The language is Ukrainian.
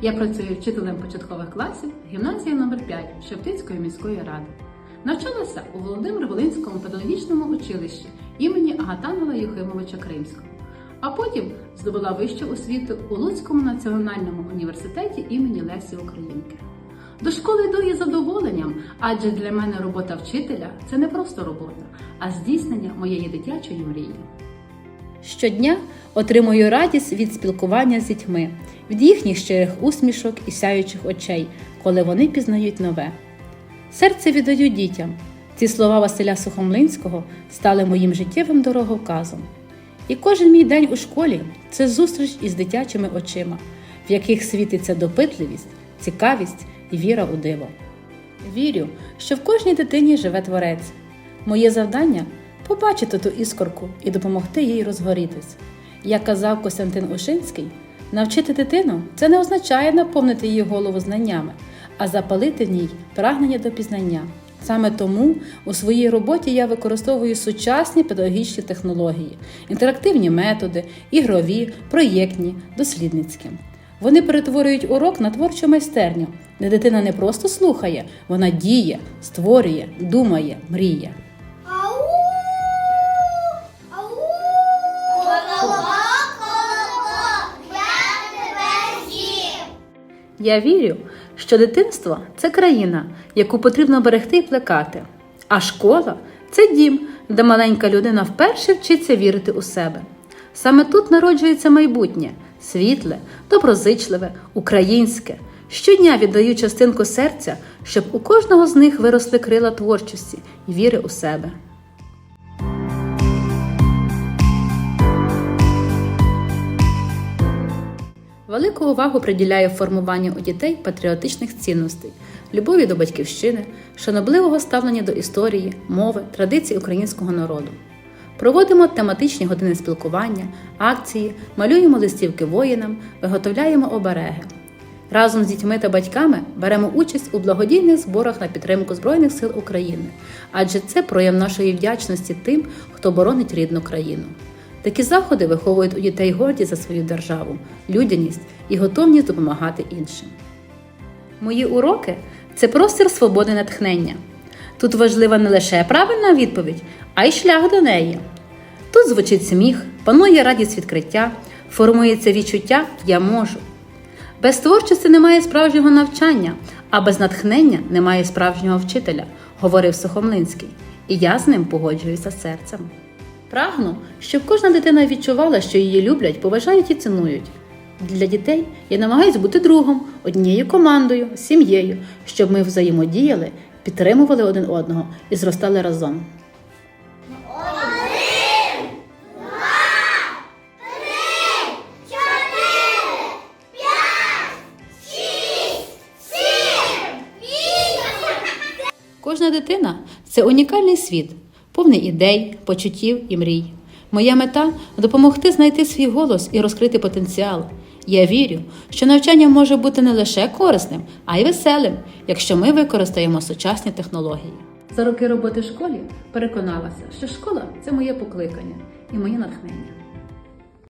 Я працюю вчителем початкових класів гімназії номер 5 Шептицької міської ради. Навчалася у Володимир-Волинському педагогічному училищі імені Агатангела Юхимовича Кримського, а потім здобула вищу освіту у Луцькому національному університеті імені Лесі Українки. До школи йду із задоволенням, адже для мене робота вчителя це не просто робота, а здійснення моєї дитячої мрії. Щодня отримую радість від спілкування з дітьми, від їхніх щирих усмішок і сяючих очей, коли вони пізнають нове. Серце віддаю дітям. Ці слова Василя Сухомлинського стали моїм життєвим дороговказом. І кожен мій день у школі це зустріч із дитячими очима, в яких світиться допитливість, цікавість і віра у диво. Вірю, що в кожній дитині живе творець. Моє завдання побачити ту іскорку і допомогти їй розгорітись. Як казав Костянтин Ушинський, навчити дитину це не означає наповнити її голову знаннями, а запалити в ній прагнення до пізнання. Саме тому у своїй роботі я використовую сучасні педагогічні технології, інтерактивні методи, ігрові, проєктні, дослідницькі. Вони перетворюють урок на творчу майстерню, де дитина не просто слухає, вона діє, створює, думає, мріє. Я вірю, що дитинство це країна, яку потрібно берегти і плекати, а школа це дім, де маленька людина вперше вчиться вірити у себе. Саме тут народжується майбутнє світле, доброзичливе, українське. Щодня віддаю частинку серця, щоб у кожного з них виросли крила творчості і віри у себе. Велику увагу приділяю формуванню у дітей патріотичних цінностей, любові до батьківщини, шанобливого ставлення до історії, мови, традицій українського народу. Проводимо тематичні години спілкування, акції, малюємо листівки воїнам, виготовляємо обереги. Разом з дітьми та батьками беремо участь у благодійних зборах на підтримку Збройних сил України, адже це прояв нашої вдячності тим, хто боронить рідну країну. Такі заходи виховують у дітей гордість за свою державу, людяність і готовність допомагати іншим. Мої уроки це простір свободи натхнення. Тут важлива не лише правильна відповідь, а й шлях до неї. Тут звучить сміх, панує радість відкриття, формується відчуття Я можу. Без творчості немає справжнього навчання, а без натхнення немає справжнього вчителя, говорив Сухомлинський, і я з ним погоджуюся серцем. Прагну, щоб кожна дитина відчувала, що її люблять, поважають і цінують. Для дітей я намагаюсь бути другом, однією командою, сім'єю, щоб ми взаємодіяли, підтримували один одного і зростали разом. Кожна дитина це унікальний світ, повний ідей, почуттів і мрій. Моя мета допомогти знайти свій голос і розкрити потенціал. Я вірю, що навчання може бути не лише корисним, а й веселим, якщо ми використаємо сучасні технології. За роки роботи в школі переконалася, що школа це моє покликання і моє натхнення.